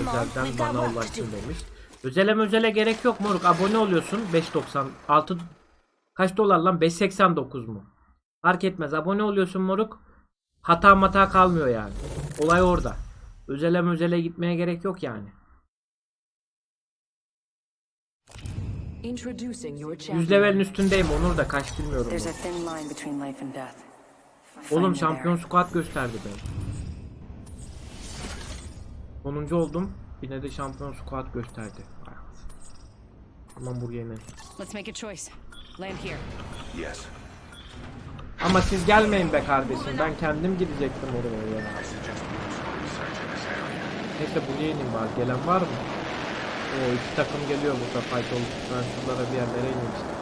özelden bana ulaşsın demiş. Özele özele gerek yok moruk. Abone oluyorsun 5.90 6 kaç dolar lan 5.89 mu? Fark etmez. Abone oluyorsun moruk. Hata mata kalmıyor yani. Olay orada. Özele özele gitmeye gerek yok yani. Introducing your 100 champion. levelin üstündeyim. Onur da kaç bilmiyorum. Oğlum şampiyon squad gösterdi beni. 10. oldum. Yine de şampiyon squad gösterdi. Buraya inelim. Let's make a choice. Land here. Yes. Ama siz gelmeyin be kardeşim. Ben kendim gidecektim oraya ya. Neyse buraya ineyim var. Gelen var mı? O iki takım geliyor burada fight oldu. Ben şuralara bir yerlere ineyim işte.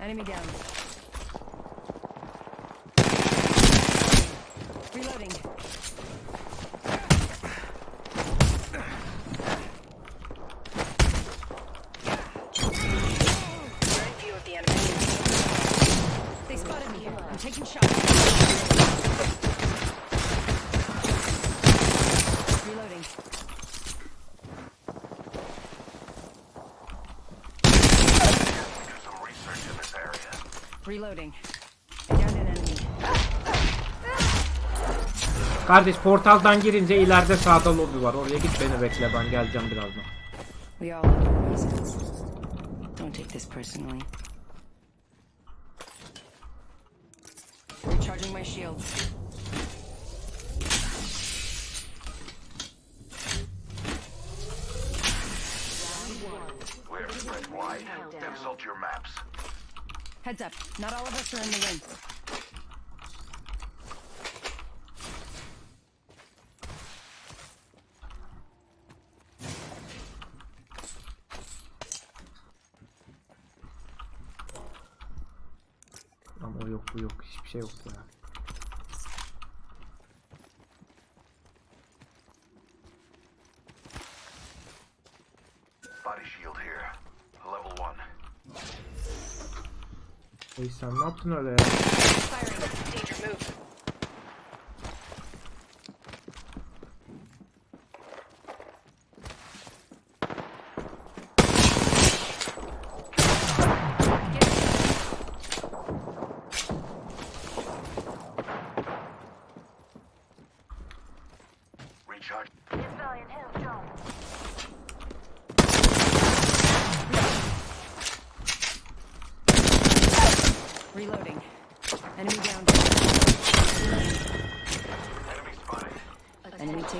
Enemy down. Reloading. Kardeş portaldan girince ileride sağda lobi var. Oraya git beni bekle ben geleceğim birazdan. We all have our reasons. Don't take this personally. Recharging my shields. We are spread wide. Consult your maps. Heads up. Not all of us are in the ring. Ama o yok bu yok. Hiçbir şey yok ya. Body shield here. Level one. Ey sen ne yaptın öyle ya?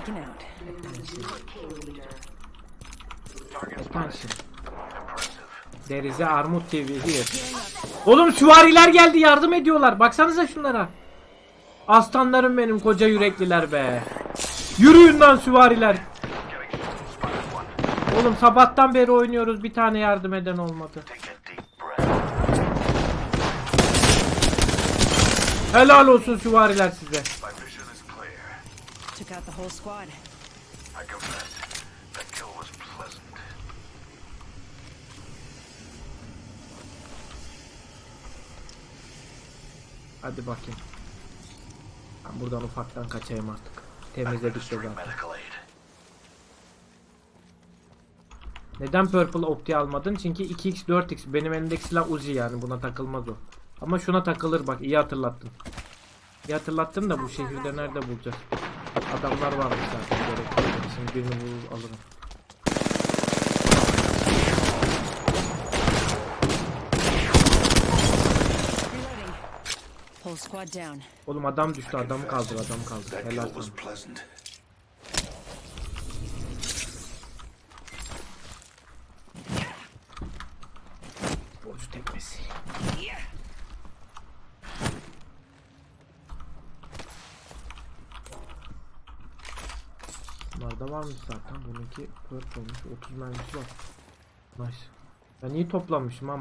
Taken out. Attention. Armut TV here. Oğlum süvariler geldi yardım ediyorlar. Baksanıza şunlara. Aslanlarım benim koca yürekliler be. Yürüyün lan süvariler. Oğlum sabahtan beri oynuyoruz bir tane yardım eden olmadı. Helal olsun süvariler size. My vision is clear. Took out the whole squad. I confess, that kill was pleasant. Hadi bakayım. Ben buradan ufaktan kaçayım artık. Temizledik aid. Neden Purple Opti almadın? Çünkü 2x 4x benim elimdeki silah Uzi yani buna takılmaz o. Ama şuna takılır bak iyi hatırlattın. İyi hatırlattın da bu şehirde nerede bulacağız? Adamlar varmış zaten gerek yok. Şimdi birini vurur alırım. Reloading. Whole squad down. Oğlum adam düştü adamı kaldır adam kaldır. Helal sana. Varmış zaten. Bununki purple olmuş. 30 mermisi var. Nice. Ben iyi toplamışım ha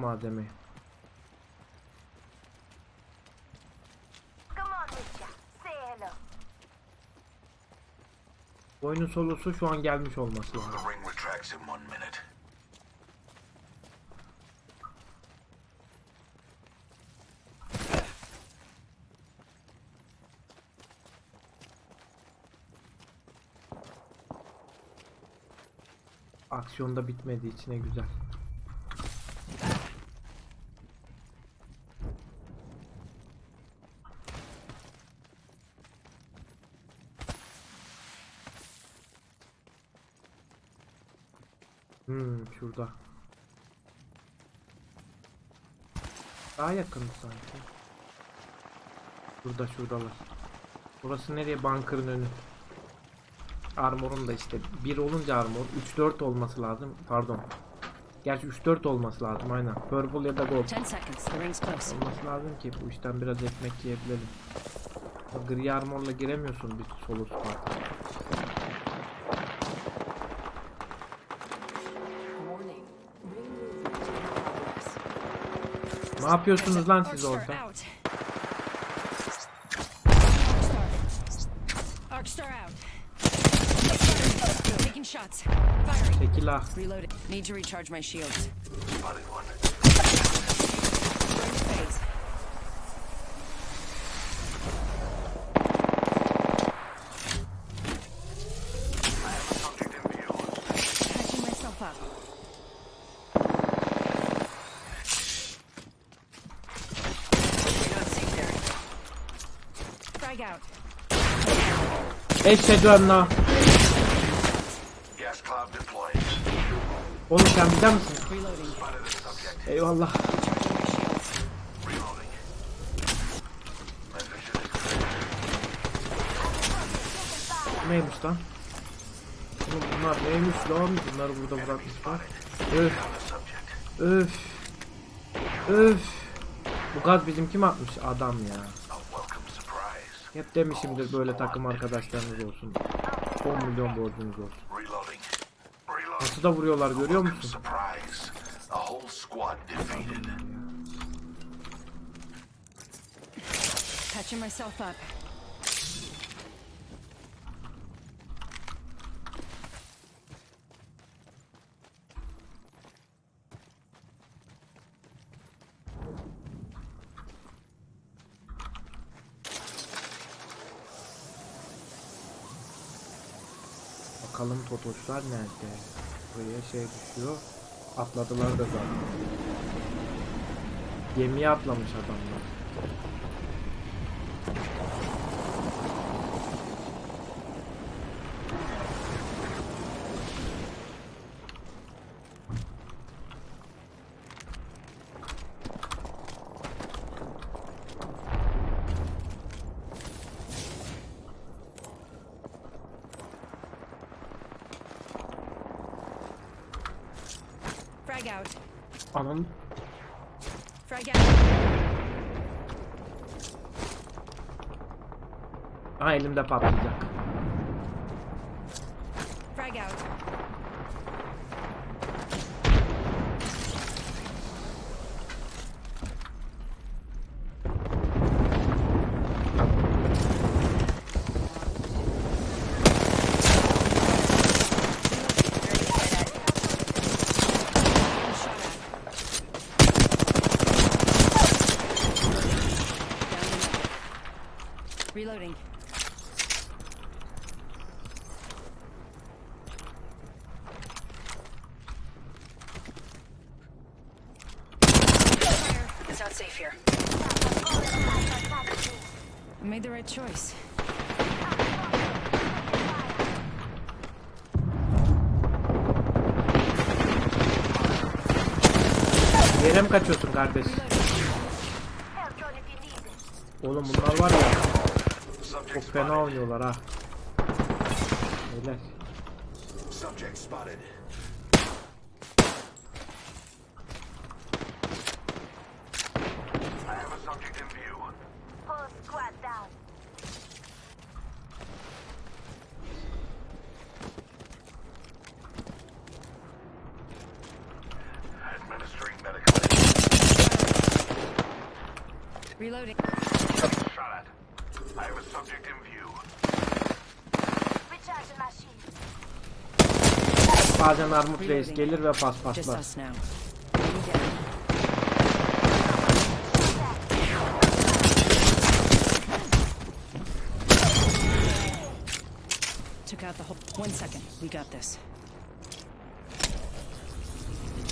hello. Oyunun solosu şu an gelmiş olması lazım. Aksiyonda bitmediği için ne güzel. Hmm, şurada. Daha yakın sanki. Şurada şuradalar. Burası nereye? Bunker'ın önü. Armor'un da işte 1 olunca armor 3-4 olması lazım. Pardon. Gerçi 3-4 olması lazım aynen. Purple ya da gold 10 seconds. The ring's close. olması lazım ki bu işten biraz ekmek yiyebilelim. O gri armorla giremiyorsun bir solo squad. Ne yapıyorsunuz lan siz orada? Bismillah. Reloaded. Need to recharge my shields. Spotted one. Out. Oğlum sen bizden misin? Eyvallah. Neymiş lan? Oğlum bunlar neymiş lan? Bunları burada bırakmışlar. Öf. Öf. Öf. Bu gaz bizimki mi atmış? Adam ya. Hep demişimdir böyle takım arkadaşlarınız olsun. 10 milyon borcunuz olsun. Nasıl da vuruyorlar görüyor musun? surprise. A whole squad defeated. Patching myself up. Bakalım totoşlar nerede? Buraya şey düşüyor. Atladılar da zaten. Gemiye atlamış adamlar. Frag out. Anam Frag out. ha elimde patlayacak. Frag out. Shot at. Reloading. Fire. It's not safe here. I made the right choice. Yere mi kaçıyorsun kardeş? Oğlum bunlar var ya çok fena oynuyorlar ha. Beyler. Subject spotted. I have a subject in view. Whole squad down. Reloading. Shot at. I have a subject in view. Recharging my shield. Bazen Armut Reis gelir ve Just us now. Maybe down. Took out the whole. One second. We got this.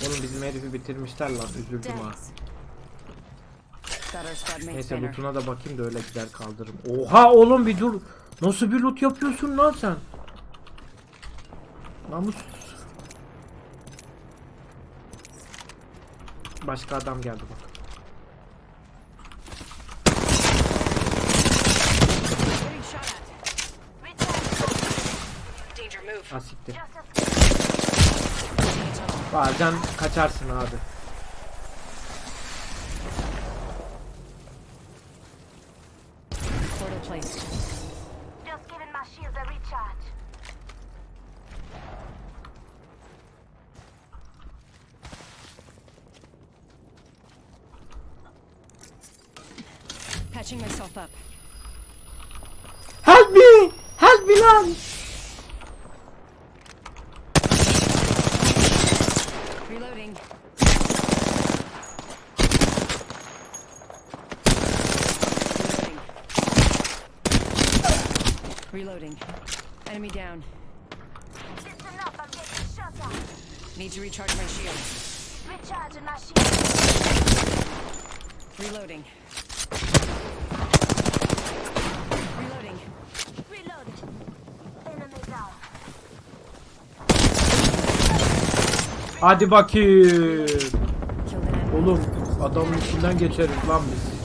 Oğlum bizim herifi bitirmişler lan üzüldüm ha. Neyse lootuna da bakayım da öyle gider kaldırırım. Oha oğlum bir dur. Nasıl bir loot yapıyorsun lan sen? Namus. Başka adam geldi bak. Asiktir. Bazen kaçarsın abi. Patching myself up. Help me! Help me lan! Reloading. Reloading. Reloading. Enemy down. It's enough, I'm getting shot at. Need to recharge my shield. Recharging my shield. Reloading. Reloading. Hadi bakayım. Oğlum adamın içinden geçeriz lan biz.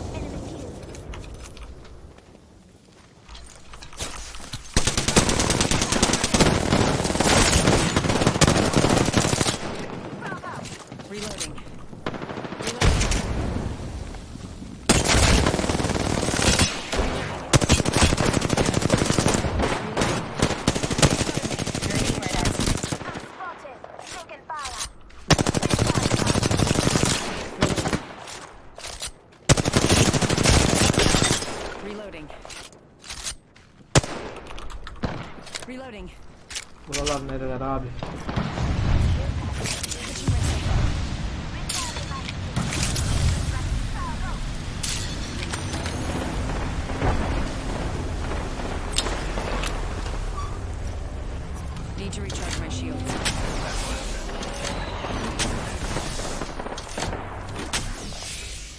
Enemy killed. Reloading. Reloading. Spotted. Taking fire. Reloading. Reloading. Buralar nereler abi? Patching myself up. Need to recharge my shield.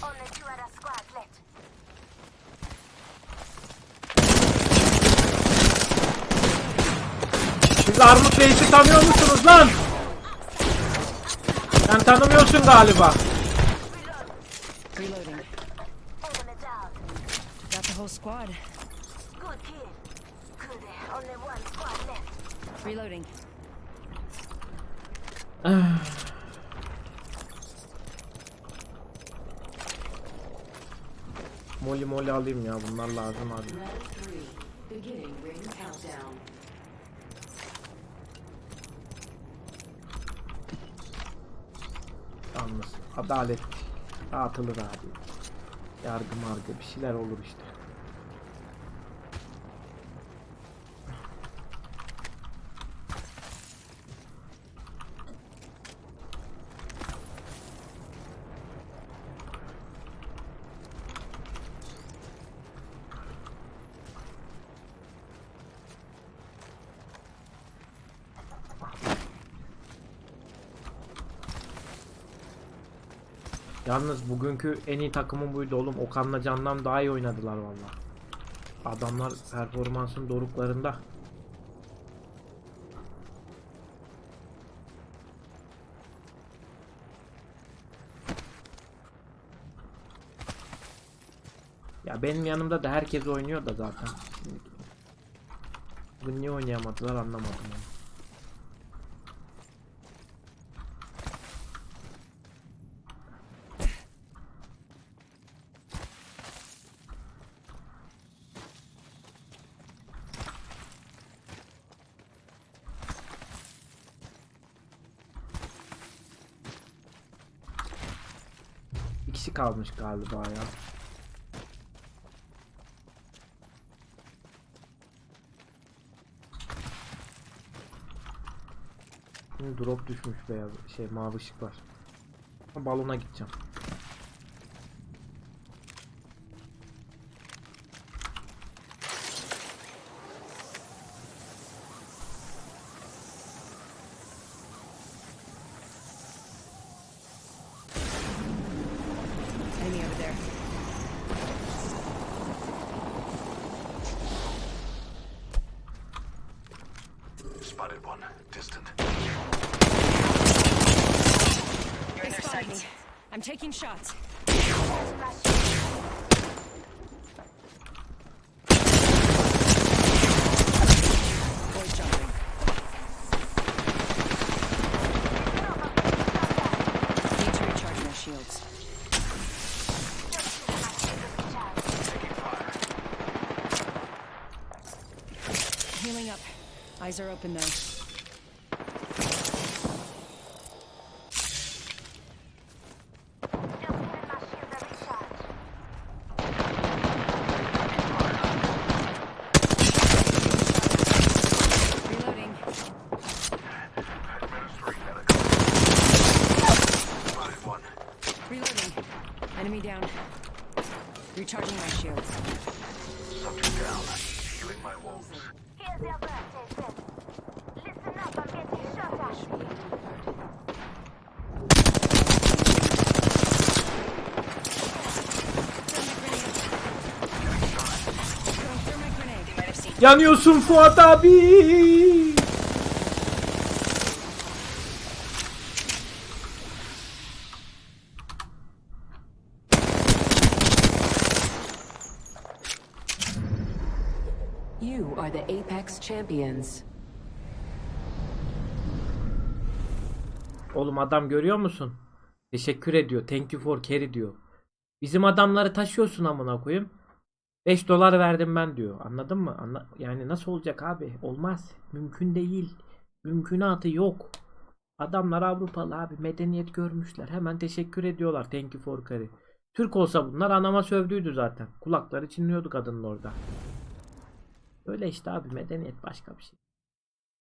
Only two other squads left. Siz Armut Reis'i tanıyor musunuz lan? Sen tanımıyorsun galiba. Reloading. Got the whole squad. Good kill. Good. Only one squad left. Reloading. Moli moli alayım ya bunlar lazım abi. Adalet dağıtılır abi. Yargı margı bir şeyler olur işte. Yalnız bugünkü en iyi takımın buydu oğlum. Okan'la Can'dan daha iyi oynadılar valla. Adamlar performansın doruklarında. Ya benim yanımda da herkes oynuyor da zaten. Bugün niye oynayamadılar anlamadım onu. kişi kalmış galiba ya. Drop düşmüş beyaz şey mavi ışık var. Balona gideceğim. Up. Eyes are open though. Yanıyorsun Fuat abi. You are the Apex Champions. Oğlum adam görüyor musun? Teşekkür ediyor. Thank you for carry diyor. Bizim adamları taşıyorsun amına koyayım. 5 dolar verdim ben diyor. Anladın mı? Anla yani nasıl olacak abi? Olmaz. Mümkün değil. Mümkünatı yok. Adamlar Avrupalı abi. Medeniyet görmüşler. Hemen teşekkür ediyorlar. Thank you for carry. Türk olsa bunlar anama sövdüydü zaten. Kulakları çınlıyordu kadının orada. Öyle işte abi medeniyet başka bir şey.